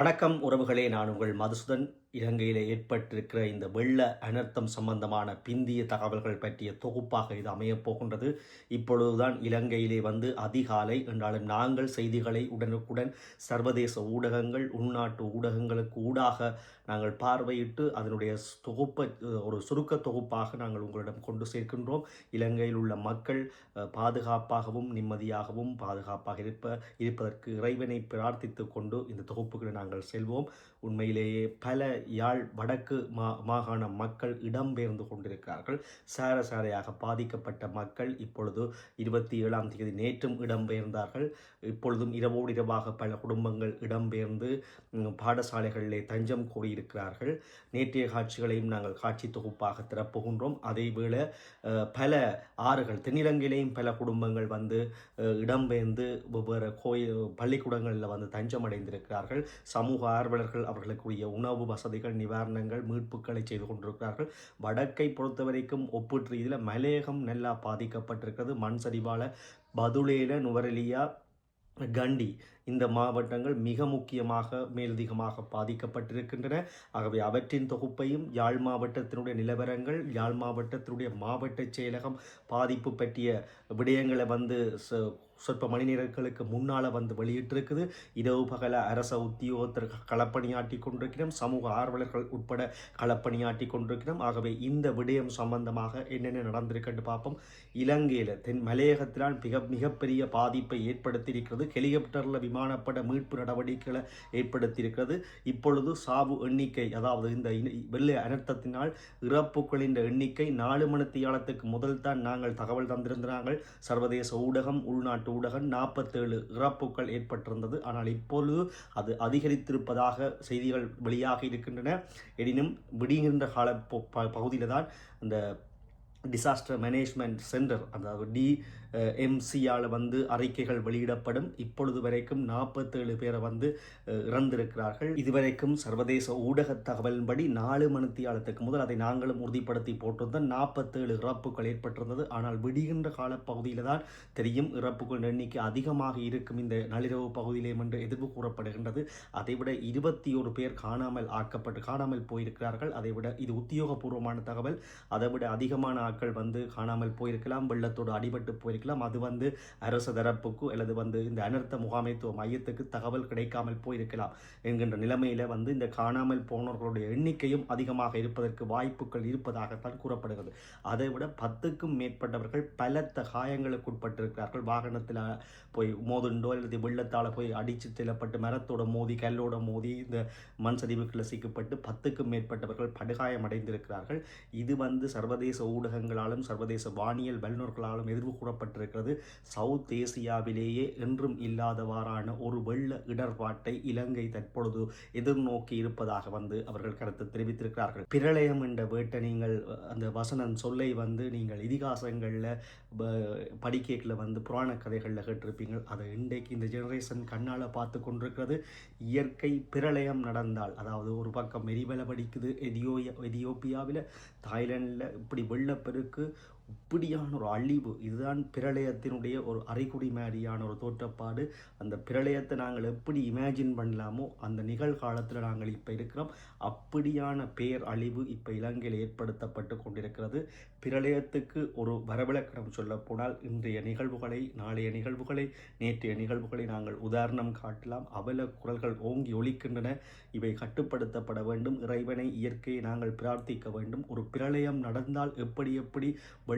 வணக்கம் உறவுகளே நான் உங்கள் மதுசூதன். இலங்கையில் ஏற்பட்டிருக்கிற இந்த வெள்ள அனர்த்தம் சம்பந்தமான பிந்திய தகவல்கள் பற்றிய தொகுப்பாக இது அமையப்போகின்றது இப்பொழுதுதான் இலங்கையிலே வந்து அதிகாலை என்றாலும் நாங்கள் செய்திகளை உடனுக்குடன் சர்வதேச ஊடகங்கள் உள்நாட்டு ஊடகங்களுக்கு ஊடாக நாங்கள் பார்வையிட்டு அதனுடைய தொகுப்பை ஒரு சுருக்க தொகுப்பாக நாங்கள் உங்களிடம் கொண்டு சேர்க்கின்றோம். இலங்கையில் உள்ள மக்கள் பாதுகாப்பாகவும் நிம்மதியாகவும் பாதுகாப்பாக இருப்ப இருப்பதற்கு இறைவனை பிரார்த்தித்து கொண்டு இந்த தொகுப்புகளை நாங்கள் செல்வோம். உண்மையிலேயே பல யாழ் வடக்கு மா மாகாண மக்கள் இடம்பெயர்ந்து கொண்டிருக்கிறார்கள். சார சாரையாக பாதிக்கப்பட்ட மக்கள் இப்பொழுது இருபத்தி ஏழாம் தேதி நேற்றும் இடம்பெயர்ந்தார்கள். இப்பொழுதும் இரவோடு இரவாக பல குடும்பங்கள் இடம்பெயர்ந்து பாடசாலைகளிலே தஞ்சம் கோரியிருக்கிறார்கள். நேற்றைய காட்சிகளையும் நாங்கள் காட்சி தொகுப்பாக திறப்புகின்றோம் அதேவேளை பல ஆறுகள் தென்னிலங்கையிலேயும் பல குடும்பங்கள் வந்து இடம்பெயர்ந்து வெவ்வேறு கோயில் பள்ளிக்கூடங்களில் வந்து தஞ்சம் அடைந்திருக்கிறார்கள் சமூக ஆர்வலர்கள் அவர்களுக்குரிய உணவு வசதி வசதிகள் நிவாரணங்கள் மீட்புகளை செய்து கொண்டிருக்கிறார்கள். வடக்கை பொறுத்தவரைக்கும் ஒப்பீட்டு ரீதியில் மலையகம் நல்லா பாதிக்கப்பட்டிருக்கிறது. மண் சரிவால பதுளேல நுவரெலியா கண்டி இந்த மாவட்டங்கள் மிக முக்கியமாக மேலதிகமாக பாதிக்கப்பட்டிருக்கின்றன. ஆகவே அவற்றின் தொகுப்பையும் யாழ் மாவட்டத்தினுடைய நிலவரங்கள் யாழ் மாவட்டத்தினுடைய மாவட்ட செயலகம் பாதிப்பு பற்றிய விடயங்களை வந்து ச- சொற்ப மணி நேரங்களுக்கு முன்னால் வந்து வெளியிட்டிருக்குது. இரவு பகல அரச உத்தியோகத்தர் களப்பணியாற்றி கொண்டிருக்கிறோம். சமூக ஆர்வலர்கள் உட்பட களப்பணியாற்றி கொண்டிருக்கிறோம். ஆகவே இந்த விடயம் சம்பந்தமாக என்னென்ன நடந்திருக்குன்னு பார்ப்போம். இலங்கையில் தென் மலையகத்தினால் மிக மிகப்பெரிய பாதிப்பை ஏற்படுத்தியிருக்கிறது. ஹெலிகாப்டரில் விமானப்பட மீட்பு நடவடிக்கைகளை ஏற்படுத்தியிருக்கிறது. இப்பொழுது சாவு எண்ணிக்கை அதாவது இந்த வெள்ளை அனர்த்தத்தினால் இறப்புகளின் எண்ணிக்கை நாலு மணித்தியாலத்துக்கு முதல் தான் நாங்கள் தகவல் தந்திருந்தாங்கள் சர்வதேச ஊடகம் உள்நாட்டு ஊடகம் நாற்பத்தேழு இறப்புகள் ஏற்பட்டிருந்தது. ஆனால் இப்பொழுது அது அதிகரித்திருப்பதாக செய்திகள் வெளியாக இருக்கின்றன. எனினும் விடுகின்ற கால பகுதியில் தான் அந்த டிசாஸ்டர் மேனேஜ்மெண்ட் சென்டர் அதாவது டி எம்சியால் வந்து அறிக்கைகள் வெளியிடப்படும். இப்பொழுது வரைக்கும் நாற்பத்தேழு பேரை வந்து இறந்திருக்கிறார்கள். இதுவரைக்கும் சர்வதேச ஊடக தகவலின்படி நாலு மணித்தியாலத்துக்கு முதல் அதை நாங்களும் உறுதிப்படுத்தி போட்டிருந்தோம். நாற்பத்தேழு இறப்புகள் ஏற்பட்டிருந்தது. ஆனால் விடுகின்ற காலப்பகுதியில் தான் தெரியும் இறப்புகள் எண்ணிக்கை அதிகமாக இருக்கும் இந்த நள்ளிரவு பகுதியிலே என்று எதிர்ப்பு கூறப்படுகின்றது. அதைவிட இருபத்தி ஒரு பேர் காணாமல் ஆக்கப்பட்டு காணாமல் போயிருக்கிறார்கள். அதைவிட இது உத்தியோகபூர்வமான தகவல். அதை விட அதிகமான ஆட்கள் வந்து காணாமல் போயிருக்கலாம் வெள்ளத்தோடு அடிபட்டு போயிருக்கலாம். அது வந்து அரசு தரப்புக்கு அல்லது வந்து இந்த அனர்த்த முகாமைத்துவ மையத்துக்கு தகவல் கிடைக்காமல் போயிருக்கலாம் என்கின்ற நிலைமையில வந்து இந்த காணாமல் போனவர்களுடைய எண்ணிக்கையும் அதிகமாக இருப்பதற்கு வாய்ப்புகள் இருப்பதாகத்தான் கூறப்படுகிறது. அதை விட பத்துக்கும் மேற்பட்டவர்கள் பலத்த காயங்களுக்கு உட்பட்டிருக்கிறார்கள். வாகனத்தில் போய் மோதுண்டோ அல்லது வெள்ளத்தால் போய் அடித்து செல்லப்பட்டு மரத்தோட மோதி கல்லோட மோதி இந்த மண் சரிவுக்குள்ள சிக்கப்பட்டு பத்துக்கும் மேற்பட்டவர்கள் படுகாயம் அடைந்திருக்கிறார்கள் இது வந்து சர்வதேச ஊடக ஊடகங்களாலும் சர்வதேச வானியல் வல்லுநர்களாலும் எதிர்வு கூறப்பட்டிருக்கிறது. சவுத் ஏசியாவிலேயே என்றும் இல்லாதவாறான ஒரு வெள்ள இடர்பாட்டை இலங்கை தற்பொழுது எதிர்நோக்கி இருப்பதாக வந்து அவர்கள் கருத்து தெரிவித்திருக்கிறார்கள். பிரளயம் என்ற வேட்டை நீங்கள் அந்த வசனம் சொல்லை வந்து நீங்கள் இதிகாசங்களில் படிக்கேட்டில் வந்து புராண கதைகளில் கேட்டிருப்பீங்க அதை இன்றைக்கு இந்த ஜெனரேஷன் கண்ணால் பார்த்து கொண்டிருக்கிறது. இயற்கை பிரளயம் நடந்தால் அதாவது ஒரு பக்கம் எரிவல படிக்குது எதியோ எதியோப்பியாவில் தாய்லாண்டில் இப்படி வெள்ளப்பெருக்கு இப்படியான ஒரு அழிவு இதுதான் பிரளயத்தினுடைய ஒரு அரைக்குடி மாதிரியான ஒரு தோற்றப்பாடு. அந்த பிரளயத்தை நாங்கள் எப்படி இமேஜின் பண்ணலாமோ அந்த நிகழ்காலத்தில் நாங்கள் இப்போ இருக்கிறோம். அப்படியான பேர் அழிவு இப்போ இலங்கையில் ஏற்படுத்தப்பட்டு கொண்டிருக்கிறது. பிரளயத்துக்கு ஒரு வரவிலக்கணம் சொல்லப்போனால் இன்றைய நிகழ்வுகளை நாளைய நிகழ்வுகளை நேற்றைய நிகழ்வுகளை நாங்கள் உதாரணம் காட்டலாம். அவல குரல்கள் ஓங்கி ஒழிக்கின்றன இவை கட்டுப்படுத்தப்பட வேண்டும். இறைவனை இயற்கையை நாங்கள் பிரார்த்திக்க வேண்டும். ஒரு பிரளயம் நடந்தால் எப்படி எப்படி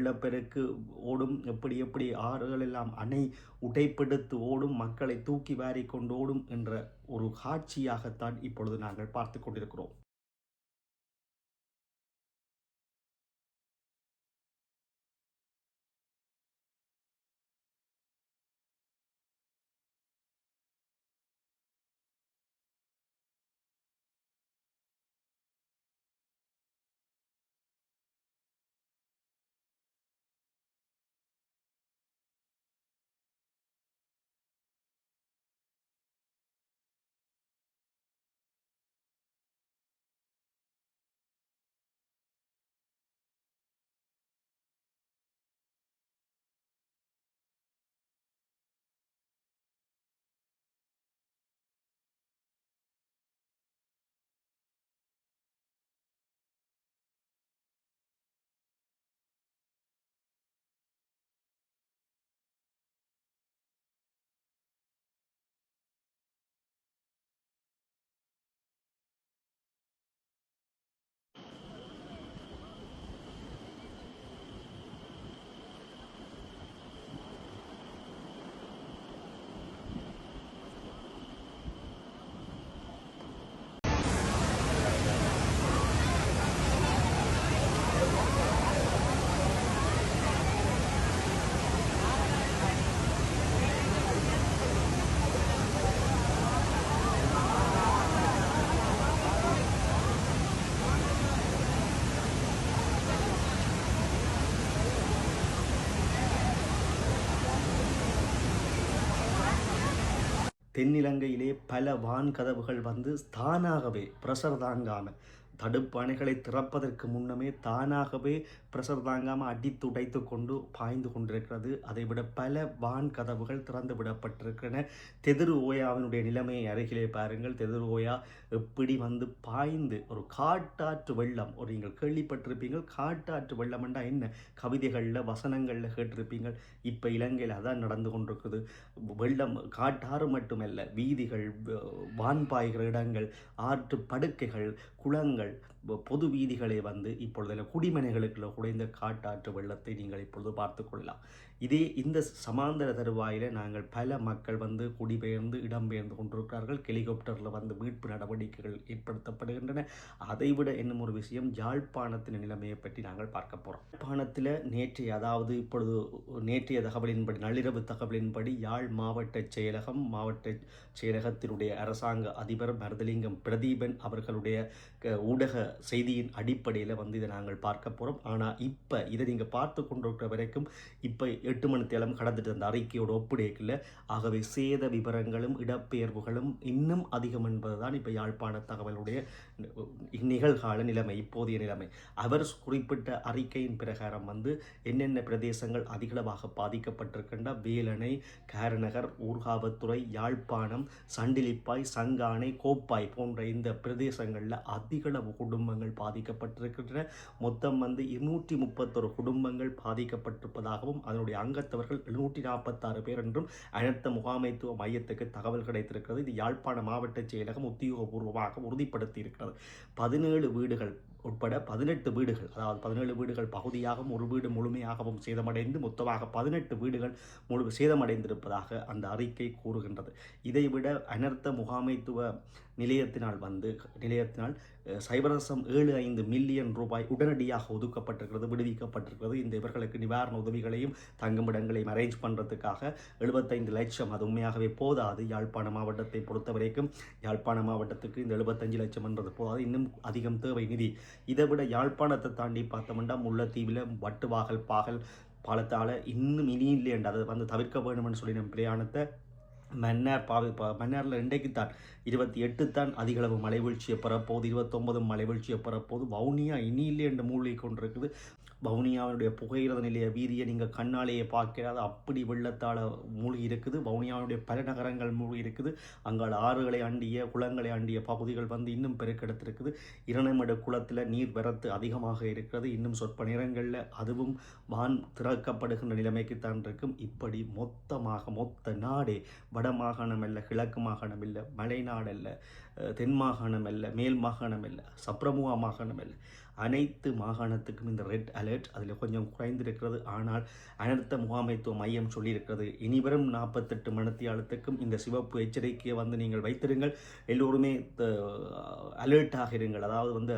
வெள்ளப்பெருக்கு ஓடும். எப்படி எப்படி ஆறுகள் எல்லாம் அணை உடைப்பெடுத்து ஓடும். மக்களை தூக்கி வாரி கொண்டு ஓடும் என்ற ஒரு காட்சியாகத்தான் இப்பொழுது நாங்கள் பார்த்து கொண்டிருக்கிறோம். தென்னிலங்கையிலே பல வான் கதவுகள் வந்து தானாகவே ப்ரெஷர் தாங்காமல் தடுப்பு அணைகளை திறப்பதற்கு முன்னமே தானாகவே பிரஷர் தாங்காமல் அடித்து உடைத்து கொண்டு பாய்ந்து கொண்டிருக்கிறது. அதைவிட பல வான் கதவுகள் திறந்து விடப்பட்டிருக்கின்றன. தெதிர் ஓயாவினுடைய நிலைமையை அருகிலே பாருங்கள். தெதிர் ஓயா எப்படி வந்து பாய்ந்து ஒரு காட்டாற்று வெள்ளம் ஒரு நீங்கள் கேள்விப்பட்டிருப்பீங்கள் காட்டாற்று வெள்ளம் என்றால் என்ன? கவிதைகளில் வசனங்களில் கேட்டிருப்பீங்கள் இப்போ இலங்கையில் அதான் நடந்து கொண்டிருக்குது. வெள்ளம் காட்டாறு மட்டுமல்ல வீதிகள் வான் பாய்கிற இடங்கள் ஆற்று படுக்கைகள் குளங்கள் நீங்கள் பொது வீதிகளை வந்து இப்பொழுது குடிமனைகளுக்குள்ள குடைந்த காட்டாற்று வெள்ளத்தை நீங்கள் இப்பொழுது பார்த்து கொள்ளலாம். இதே இந்த சமாந்தர தருவாயில் நாங்கள் பல மக்கள் வந்து குடிபெயர்ந்து இடம்பெயர்ந்து கொண்டிருக்கிறார்கள். ஹெலிகாப்டரில் வந்து மீட்பு நடவடிக்கைகள் ஏற்படுத்தப்படுகின்றன. அதைவிட என்னும் ஒரு விஷயம் யாழ்ப்பாணத்தின் நிலைமையை பற்றி நாங்கள் பார்க்க போகிறோம் யாழ்ப்பாணத்தில் நேற்றைய அதாவது இப்பொழுது நேற்றைய தகவலின்படி நள்ளிரவு தகவலின்படி யாழ் மாவட்ட செயலகம் மாவட்ட செயலகத்தினுடைய அரசாங்க அதிபர் மருதலிங்கம் பிரதீபன் அவர்களுடைய ஊடக செய்தியின் அடிப்படையில் வந்து இதை நாங்கள் பார்க்க போகிறோம் ஆனால் இப்போ இதை நீங்கள் பார்த்து கொண்டிருக்கிற வரைக்கும் இப்போ எட்டு மணி கடந்துட்டு அந்த அறிக்கையோட ஒப்பிடைக்கல ஆகவே சேத விவரங்களும் இடப்பெயர்வுகளும் இன்னும் அதிகம் என்பதுதான் இப்போ யாழ்ப்பாண தகவலுடைய நிகழ்கால நிலைமை இப்போதைய நிலைமை. அவர் குறிப்பிட்ட அறிக்கையின் பிரகாரம் வந்து என்னென்ன பிரதேசங்கள் அதிகளவாக பாதிக்கப்பட்டிருக்கின்ற வேலணை காரநகர் ஊர்காவத்துறை யாழ்ப்பாணம் சண்டிலிப்பாய் சங்கானை கோப்பாய் போன்ற இந்த பிரதேசங்களில் அதிகளவு குடும்பங்கள் பாதிக்கப்பட்டிருக்கின்றன. மொத்தம் வந்து இருநூற்றி முப்பத்தொரு குடும்பங்கள் பாதிக்கப்பட்டிருப்பதாகவும் அதனுடைய அங்கத்தவர்கள் எழுநூற்றி நாற்பத்தாறு பேர் என்றும் அனைத்த முகாமைத்துவ மையத்துக்கு தகவல் கிடைத்திருக்கிறது. இது யாழ்ப்பாண மாவட்ட செயலகம் உத்தியோகபூர்வமாக உறுதிப்படுத்தி இருக்கிறது பதினேழு வீடுகள் உட்பட பதினெட்டு வீடுகள் அதாவது பதினேழு வீடுகள் பகுதியாகவும் ஒரு வீடு முழுமையாகவும் சேதமடைந்து மொத்தமாக பதினெட்டு வீடுகள் முழு சேதமடைந்திருப்பதாக அந்த அறிக்கை கூறுகின்றது. இதைவிட அனர்த்த முகாமைத்துவ நிலையத்தினால் வந்து நிலையத்தினால் சைபரசம் ஏழு ஐந்து மில்லியன் ரூபாய் உடனடியாக ஒதுக்கப்பட்டிருக்கிறது விடுவிக்கப்பட்டிருக்கிறது. இந்த இவர்களுக்கு நிவாரண உதவிகளையும் தங்குமிடங்களையும் அரேஞ்ச் பண்ணுறதுக்காக எழுபத்தைந்து லட்சம் அது உண்மையாகவே போதாது. யாழ்ப்பாண மாவட்டத்தை பொறுத்த வரைக்கும் யாழ்ப்பாண மாவட்டத்துக்கு இந்த எழுபத்தஞ்சு லட்சம் என்றது போதாது. இன்னும் அதிகம் தேவை நிதி. இதை விட யாழ்ப்பாணத்தை தாண்டி பார்த்தோம்னா முல்லைத்தீவில் வட்டுவாகல் பாகல் பாலத்தால் இன்னும் இனி இல்லையண்டு அதை வந்து தவிர்க்க வேண்டும்னு சொல்லி நம்ம பிரயாணத்தை மன்னார் பாவி மன்னாரில் இன்றைக்கு தான் இருபத்தி எட்டு தான் அதிகளவு மலைவீழ்ச்சியை பெறப்போகுது. இருபத்தொன்பது மலைவீழ்ச்சியை பெறப்போகுது. வவுனியா இனி இல்லை என்று மூழ்கி கொண்டிருக்குது. வவுனியாவுடைய புகையிரத நிலைய வீதியை நீங்கள் கண்ணாலேயே பார்க்கிறாத அப்படி வெள்ளத்தால் மூழ்கி இருக்குது. வவுனியாவுடைய பல நகரங்கள் மூழ்கி இருக்குது. அங்கால் ஆறுகளை அண்டிய குளங்களை அண்டிய பகுதிகள் வந்து இன்னும் பெருக்கெடுத்திருக்குது. இரணைமட குளத்தில் நீர் வரத்து அதிகமாக இருக்கிறது. இன்னும் சொற்ப நேரங்களில் அதுவும் வான் திறக்கப்படுகின்ற நிலைமைக்குத்தான் இருக்கும். இப்படி மொத்தமாக மொத்த நாடே வட மாகாணம் இல்லை கிழக்கு மாகாணம் இல்லை மலைநாடு அல்ல தென் மாகாணம் அல்ல மேல் மாகாணம் அல்ல சப்ரமுவா மாகாணம் அல்ல. அனைத்து மாகாணத்துக்கும் இந்த ரெட் அலர்ட் அதில் கொஞ்சம் குறைந்திருக்கிறது. ஆனால் அனர்த்த முகாமைத்துவ மையம் சொல்லியிருக்கிறது. இனிவரும் நாற்பத்தெட்டு மணத்தியாலத்துக்கும் இந்த சிவப்பு எச்சரிக்கையை வந்து நீங்கள் வைத்திருங்கள். எல்லோருமே அலர்ட்டாக இருங்கள். அதாவது வந்து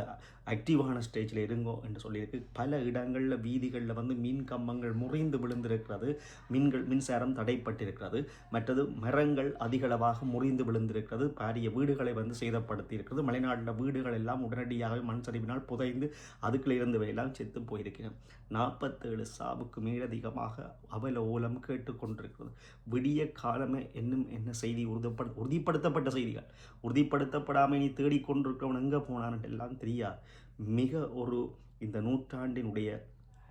ஆக்டிவான ஸ்டேஜில் இருங்கோ என்று சொல்லியிருக்கு. பல இடங்களில் வீதிகளில் வந்து மின் கம்பங்கள் முறிந்து விழுந்திருக்கிறது. மின்கள் மின்சாரம் தடைப்பட்டிருக்கிறது. மற்றது மரங்கள் அதிகளவாக முறிந்து விழுந்திருக்கிறது. பாரிய வீடுகளை வந்து சேதப்படுத்தி இருக்கிறது மலைநாட்டில் வீடுகள் எல்லாம் உடனடியாக மண் சரிவினால் புதைந்து அதுக்குள்ள இருந்தவையெல்லாம் செத்து போயிருக்கிறேன். நாற்பத்தேழு சாவுக்கு மேலதிகமாக அவல ஓலம் கேட்டுக்கொண்டிருக்கிறது. விடிய காலமே என்னும் என்ன செய்தி? உறுதிப்பட உறுதிப்படுத்தப்பட்ட செய்திகள். உறுதிப்படுத்தப்படாமல் நீ தேடிக்கொண்டிருக்கிறவன் எங்கே போனான்னு எல்லாம் தெரியாது. மிக ஒரு இந்த நூற்றாண்டினுடைய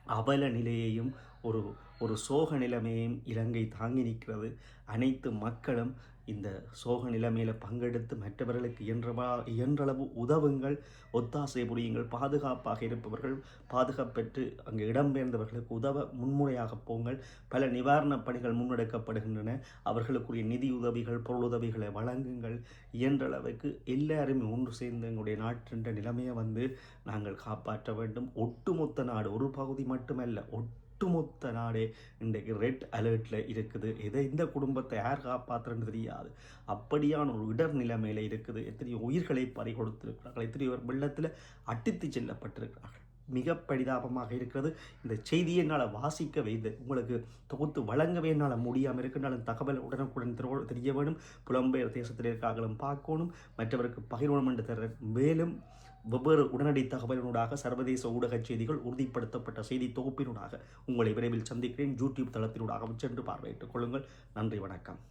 அவல நிலையையும் ஒரு ஒரு சோக நிலைமையும் இலங்கை தாங்கி நிற்கிறது. அனைத்து மக்களும் இந்த சோக நிலைமையில் பங்கெடுத்து மற்றவர்களுக்கு இயன்றவா இயன்றளவு உதவுங்கள் ஒத்தாசை புரியுங்கள் பாதுகாப்பாக இருப்பவர்கள் பாதுகாப்பெற்று அங்கே இடம்பெயர்ந்தவர்களுக்கு உதவ முன்முறையாக போங்கள். பல நிவாரணப் பணிகள் முன்னெடுக்கப்படுகின்றன. அவர்களுக்குரிய நிதி உதவிகள் பொருளுதவிகளை வழங்குங்கள். இயன்றளவுக்கு எல்லாருமே ஒன்று சேர்ந்து எங்களுடைய நாட்டின்ற நிலைமையை வந்து நாங்கள் காப்பாற்ற வேண்டும். ஒட்டுமொத்த நாடு ஒரு பகுதி மட்டுமல்ல ஒட்டு ஒட்டுமொத்த நாடே இன்றைக்கு ரெட் அலர்ட்டில் இருக்குது. இதை இந்த குடும்பத்தை யார் காப்பாற்றுறன்னு தெரியாது. அப்படியான ஒரு இடர் நிலைமையில் இருக்குது. எத்தனையோ உயிர்களை பறி கொடுத்திருக்கிறார்கள். எத்தனையோ வெள்ளத்தில் அட்டித்து செல்லப்பட்டிருக்கிறார்கள். மிக பரிதாபமாக இருக்கிறது. இந்த செய்தியை என்னால் வாசிக்க வைத்து உங்களுக்கு தொகுத்து வழங்கவே என்னால் முடியாமல் இருக்குனாலும் தகவல் உடனுக்குடன் தெரிய வேணும். புலம்பெயர் தேசத்தில் இருக்காங்களும் பார்க்கணும். மற்றவருக்கு பகிர்வனம் என்று தர மேலும் வெவ்வேறு உடனடி தகவலினூடாக சர்வதேச ஊடக செய்திகள் உறுதிப்படுத்தப்பட்ட செய்தி தொகுப்பினூடாக உங்களை விரைவில் சந்திக்கிறேன். யூடியூப் தளத்தினூடாகவும் சென்று பார்வையிட்டுக் கொள்ளுங்கள். நன்றி வணக்கம்.